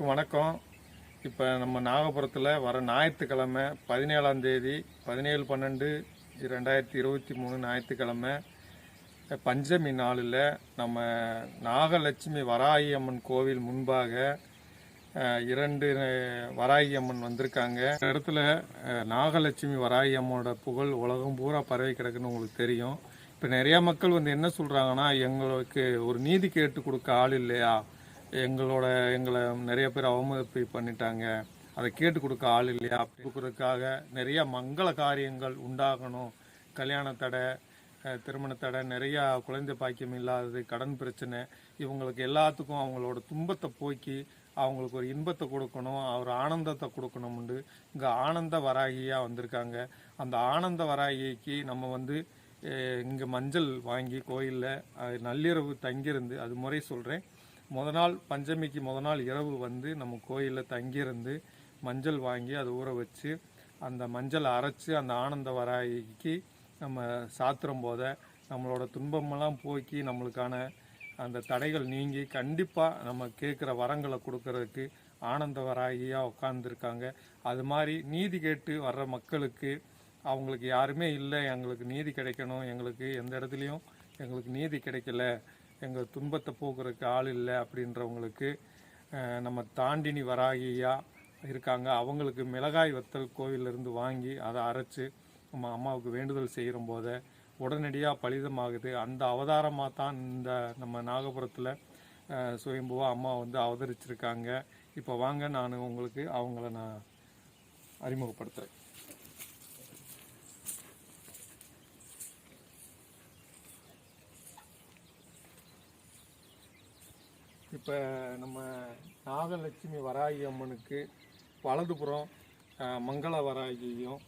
அனைவருக்கும் வணக்கம். இப்போ நம்ம நாகபுரத்தில் வர ஞாயிற்றுக்கிழமை பதினேழாம் தேதி பதினேழு பன்னெண்டு ரெண்டாயிரத்தி இருபத்தி மூணு ஞாயிற்றுக்கிழமை. பஞ்சமி நாளில் நம்ம நாகலட்சுமி வராகி அம்மன் கோவில் முன்பாக இரண்டு வராகி அம்மன் வந்திருக்காங்க. இந்த இடத்துல நாகலட்சுமி வராகி அம்மனோட புகழ் உலகம் பூரா பரவி கிடக்குன்னு உங்களுக்கு தெரியும். இப்போ நிறையா மக்கள் வந்து என்ன சொல்கிறாங்கன்னா எங்களுக்கு ஒரு நீதி கேட்டு கொடுக்க ஆள் இல்லையா? எங்களோட எங்களை நிறைய பேர் அவமதிப்பு பண்ணிட்டாங்க. அதை கேட்டு கொடுக்க ஆள் இல்லையா? அப்படி கொடுக்கறதுக்காக நிறைய மங்கள காரியங்கள் உண்டாகணும். கல்யாண தடை திருமண தடை நிறையா குழந்தை பாக்கியம் இல்லாதது கடன் பிரச்சனை. இவங்களுக்கு எல்லாத்துக்கும் அவங்களோட துன்பத்தை போக்கி அவங்களுக்கு ஒரு இன்பத்தை கொடுக்கணும் ஒரு ஆனந்தத்தை கொடுக்கணும்னு இங்கே ஆனந்த வராகியாக வந்திருக்காங்க. அந்த ஆனந்த வராகிக்கு நம்ம வந்து இங்கே மஞ்சள் வாங்கி கோயிலில் நள்ளிரவு தங்கியிருந்து அது முறை சொல்கிறேன் முத நாள் பஞ்சமிக்கு முத நாள் இரவு வந்து நம்ம கோயிலில் தங்கியிருந்து மஞ்சள் வாங்கி அதை ஊற வச்சு அந்த மஞ்சள் அரைச்சி அந்த ஆனந்த வராய்க்கு நம்ம சாத்திரம் போத நம்மளோட துன்பமெல்லாம் போக்கி நம்மளுக்கான அந்த தடைகள் நீங்கி கண்டிப்பாக நம்ம கேட்குற வரங்களை கொடுக்கறதுக்கு ஆனந்த வராகியாக உட்காந்துருக்காங்க அது மாதிரி நீதி கேட்டு வர்ற மக்களுக்கு அவங்களுக்கு யாருமே இல்லை. எங்களுக்கு நீதி கிடைக்கணும். எங்களுக்கு எந்த இடத்துலையும் எங்களுக்கு நீதி கிடைக்கல. எங்கள் துன்பத்தை போக்குறதுக்கு ஆள் இல்லை அப்படின்றவங்களுக்கு நம்ம தாண்டினி வராகியா இருக்காங்க. அவங்களுக்கு மிளகாய் வத்தல் கோவிலிருந்து வாங்கி அதை அரைச்சு நம்ம அம்மாவுக்கு வேண்டுதல் செய்கிற போத உடனடியாக பலிதமாகுது. அந்த அவதாரமாக தான் இந்த நம்ம நாகபுரத்தில் சுயம்புவா அம்மா வந்து அவதரிச்சிருக்காங்க. இப்போ வாங்க நான் உங்களுக்கு அவங்கள நான் அறிமுகப்படுத்துகிறேன் இப்போ நம்ம நாகலட்சுமி வராகி அம்மனுக்கு வலதுபுறம் மங்கள வராகியும்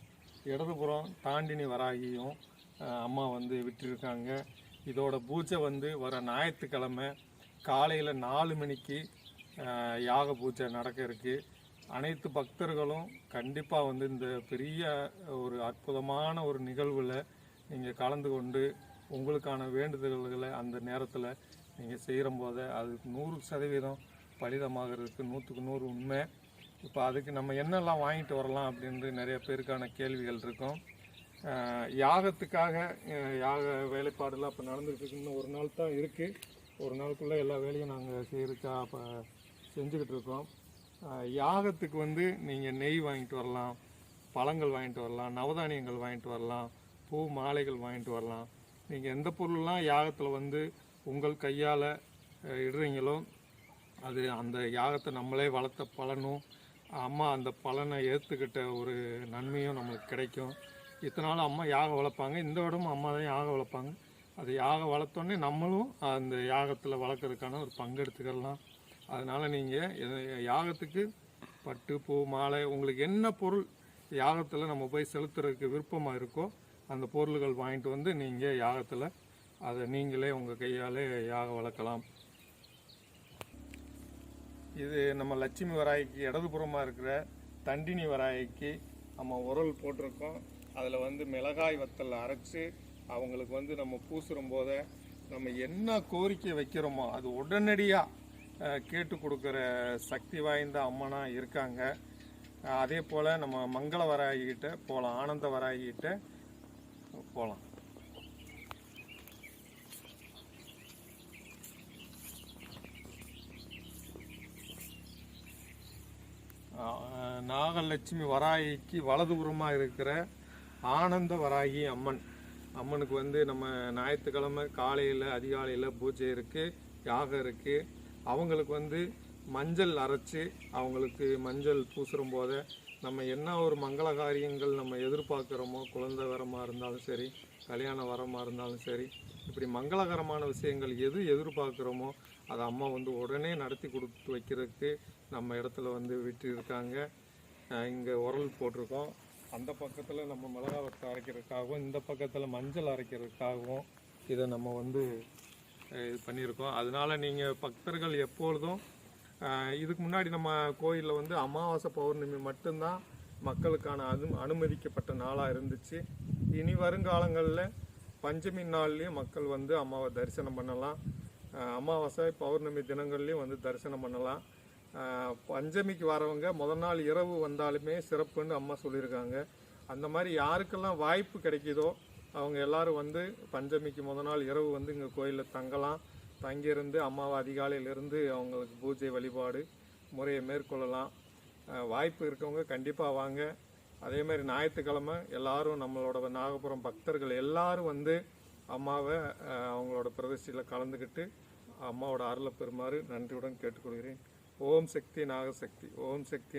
இடதுபுறம் தாண்டினி வராகியும் அம்மா வந்து விட்டிருக்காங்க. இதோட பூஜை வந்து வர ஞாயிற்றுக்கிழமை காலையில் நாலு மணிக்கு யாக பூஜை நடக்க இருக்குது அனைத்து பக்தர்களும் கண்டிப்பாக வந்து இந்த பெரிய ஒரு அற்புதமான ஒரு நிகழ்வில் நீங்கள் கலந்து கொண்டு உங்களுக்கான வேண்டுதல்களை அந்த நேரத்தில் நீங்கள் செய்கிற போது அது நூறு சதவீதம் பலிதமாகிறதுக்கு நூற்றுக்கு நூறு உண்மை. இப்போ அதுக்கு நம்ம என்னெல்லாம் வாங்கிட்டு வரலாம் அப்படின்ட்டு நிறைய பேருக்கான கேள்விகள் இருக்கும். யாகத்துக்காக யாக வேலைப்பாடெல்லாம் இப்போ நடந்துகிட்டு இன்னும் ஒரு நாள் தான் இருக்குது ஒரு நாளுக்குள்ளே எல்லா வேலையும் நாங்கள் செய்யறதுக்கா இப்போ செஞ்சுக்கிட்டு இருக்கோம். யாகத்துக்கு வந்து நீங்கள் நெய் வாங்கிட்டு வரலாம் பழங்கள் வாங்கிட்டு வரலாம் நவதானியங்கள் வாங்கிட்டு வரலாம் பூ மாலைகள் வாங்கிட்டு வரலாம். நீங்கள் எந்த பொருள்லாம் யாகத்தில் வந்து உங்கள் கையால் இடுறீங்களோ அது அந்த யாகத்தை நம்மளே வளர்த்த பலனும் அம்மா அந்த பலனை ஏற்றுக்கிட்ட ஒரு நன்மையும் நம்மளுக்கு கிடைக்கும். இத்தனை நாள் அம்மா யாகம் வளர்ப்பாங்க. இந்த இடமும் அம்மா தான் யாகம் வளர்ப்பாங்க. அது யாகம் வளர்த்தோன்னே நம்மளும் அந்த யாகத்தில் வளர்க்குறதுக்கான ஒரு பங்கெடுத்துக்கலாம். அதனால் நீங்கள் யாகத்துக்கு பட்டு பூ மாலை உங்களுக்கு என்ன பொருள் யாகத்தில் நம்ம போய் செலுத்துறதுக்கு விருப்பமாக இருக்கோ அந்த பொருள்கள் வாங்கிட்டு வந்து நீங்கள் யாகத்தில் அதை நீங்களே உங்கள் கையாலே யாக வளர்க்கலாம். இது நம்ம லட்சுமி வராய்க்கு இடதுபுறமாக இருக்கிற தண்டினி வராய்க்கு நம்ம உரல் போட்டிருக்கோம். அதில் வந்து மிளகாய் வத்தல் அரைச்சி அவங்களுக்கு வந்து நம்ம பூசுறும் போத நம்ம என்ன கோரிக்கை வைக்கிறோமோ அது உடனடியாக கேட்டு கொடுக்குற சக்தி வாய்ந்த அம்மனாக இருக்காங்க. அதே போல் நம்ம மங்கள வராகிக்கிட்ட போகலாம் ஆனந்த வராகிக்கிட்ட போகலாம் நாகலட்சுமி வராகிக்கு வலதுபுறமாக இருக்கிற ஆனந்த வராகி அம்மன். அம்மனுக்கு வந்து நம்ம ஞாயிற்றுக்கிழமை காலையில் அதிகாலையில் பூஜை இருக்குது யாகம் இருக்குது அவங்களுக்கு வந்து மஞ்சள் அரைச்சி அவங்களுக்கு மஞ்சள் பூசுறும் போதை நம்ம என்ன ஒரு மங்கள காரியங்கள் நம்ம எதிர்பார்க்குறோமோ குழந்தை வரமாக இருந்தாலும் சரி கல்யாண வரமாக இருந்தாலும் சரி இப்படி மங்களகரமான விஷயங்கள் எது எதிர்பார்க்குறோமோ அதை அம்மா வந்து உடனே நடத்தி கொடுத்து வைக்கிறதுக்கு நம்ம இடத்துல வந்து விட்டு இருக்காங்க இங்கே உரல் போட்டிருக்கோம். அந்த பக்கத்தில் நம்ம மிளகா வத்தல் அரைக்கிறதுக்காகவும் இந்த பக்கத்தில் மஞ்சள் அரைக்கிறதுக்காகவும் இதை நம்ம வந்து இது பண்ணியிருக்கோம். அதனால நீங்கள் பக்தர்கள் எப்பொழுதும் இதுக்கு முன்னாடி நம்ம கோயிலில் வந்து அமாவாசை பௌர்ணமி மட்டும்தான் மக்களுக்கான அனு அனுமதிக்கப்பட்ட நாளாக இருந்துச்சு. இனி வருங்காலங்களில் பஞ்சமி நாள்லேயும் மக்கள் வந்து அம்மாவை தரிசனம் பண்ணலாம். அமாவாசை பௌர்ணமி தினங்கள்லேயும் வந்து தரிசனம் பண்ணலாம். பஞ்சமிக்கு வரவங்க முதல் நாள் இரவு வந்தாலுமே சிறப்புன்னு அம்மா சொல்லியிருக்காங்க. அந்த மாதிரி யாருக்கெல்லாம் வாய்ப்பு கிடைக்குதோ அவங்க எல்லாரும் வந்து பஞ்சமிக்கு முத நாள் இரவு வந்து இங்கே கோயிலில் தங்கலாம். தங்கியிருந்து அம்மாவை அதிகாலையிலிருந்து அவங்களுக்கு பூஜை வழிபாடு முறையை மேற்கொள்ளலாம். வாய்ப்பு இருக்கவங்க கண்டிப்பாக வாங்க. அதே மாதிரி ஞாயிற்றுக்கிழமை எல்லாரும் நம்மளோட நாகபுரம் பக்தர்கள் எல்லாரும் வந்து அம்மாவை அவங்களோட பிரதிஷ்டையில் கலந்துக்கிட்டு அம்மாவோட அருளை பெறுமாறு நன்றியுடன் கேட்டுக்கொள்கிறேன். ஓம் சக்தி நாகசக்தி ஓம் சக்தி